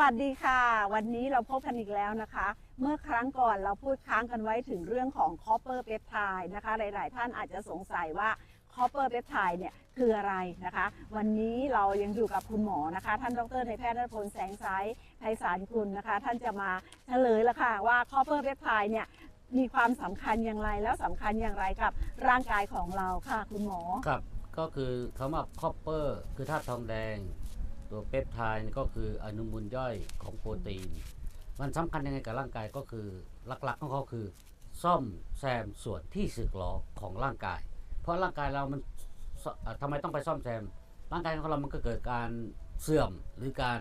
วัสดีค่ะ วันนี้เราพบกันอีกแล้วนะคะ เมื่อครั้งก่อนเราพูดค้างกันไว้ถึงเรื่องของ copper peptide นะคะ หลาย ๆ ท่านอาจจะสงสัยว่า copper peptide เนี่ยคืออะไรนะคะ วันนี้เรายังอยู่กับคุณหมอนะคะ ท่านดรในแพทย์นพลแสงไซไพศาลกุลนะคะ ท่านจะมาเฉลยแล้วค่ะว่า copper peptide เนี่ยมีความสำคัญอย่างไรแล้วสำคัญอย่างไรกับร่างกายของเราค่ะคุณหมอครับก็คือคำว่าคอปเปอร์คือธาตุทองแดง ตัวเปปไทด์ก็คืออนุมูลย่อยของโปรตีน มันสำคัญยังไงกับร่างกายก็คือหลักๆของเขาคือ ซ่อมแซมส่วนที่สึกหรอของร่างกาย เพราะร่างกายเรามันทำไมต้องไปซ่อมแซม ร่างกายของเรามันก็เกิดการเสื่อมหรือการ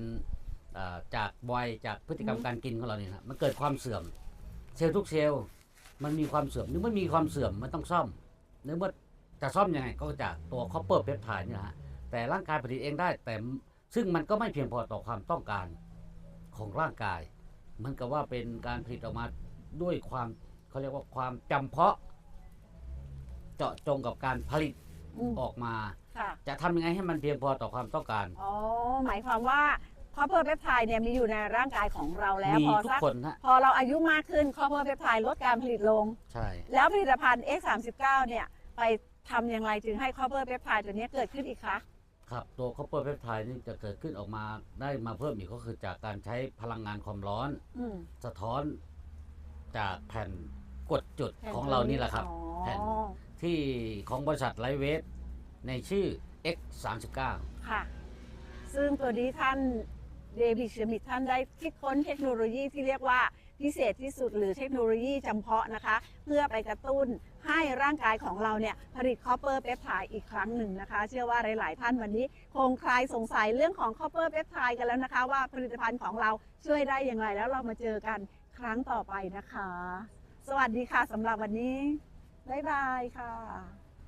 จากวัยจากพฤติกรรมการกินของเราเนี่ยนะมันเกิดความเสื่อม เซลล์ทุกเซลล์มันมีความเสื่อมนึกว่ามีความเสื่อมมันต้องซ่อมนึกว่าจะซ่อมยังไงก็จากตัวคอปเปอร์เพปไทด์นี่ยนะฮะแต่ร่างกายผลิตเองได้แต่ ซึ่งมันก็ไม่เพียงพอต่อความต้องการของร่างกายเหมันกับว่าเป็นการผลิตออกมาด้วยความเขาเรียกว่าความจำเพาะ เจาะจงกับการผลิตอืมออกมา ค่ะ จะทำยังไงให้มันเพียงพอต่อความต้องการ อ๋อ หมายความว่าคอปเปอร์เปปไทด์เนี่ยมีอยู่ในร่างกายของเราแล้ว มีพอทุกสักคนฮะ พอเราอายุมากขึ้นคอปเปอร์เปปไทด์ลดการผลิตลง ใช่ แล้วผลิตภัณฑ์ X39 เนี่ย ไปทำอย่างไรจึงให้คอปเปอร์เปปไทด์ตัวเนี้ยเกิดขึ้นอีกคะ ครับตัวคอปเปอร์เพปไทด์นี่จะเกิดขึ้นออกมาได้มาเพิ่มอีกก็คือจากการใช้พลังงานความร้อน อืม สะท้อนจากแผ่นกดจุดแผ่นของเรานี่แหละครับอ๋อแผ่นที่ของบริษัทไลท์เวทในชื่อ X39 ค่ะ ซึ่งตัวนี้ท่านเดวิดเชมิดท่านได้คิดค้นเทคโนโลยีที่เรียกว่า พิเศษที่สุดหรือเทคโนโลยีจำเพาะนะคะ เพื่อไปกระตุ้นให้ร่างกายของเราเนี่ยผลิตคอปเปอร์เปปไทด์อีกครั้งหนึ่งนะคะ เชื่อว่าหลาย ๆ ท่านวันนี้ คงคลายสงสัยเรื่องของคอปเปอร์เปปไทด์กันแล้วนะคะ ว่าผลิตภัณฑ์ของเราช่วยได้อย่างไรแล้วเรามาเจอกันครั้งต่อไปนะคะ สวัสดีค่ะสำหรับวันนี้บ๊ายบายค่ะ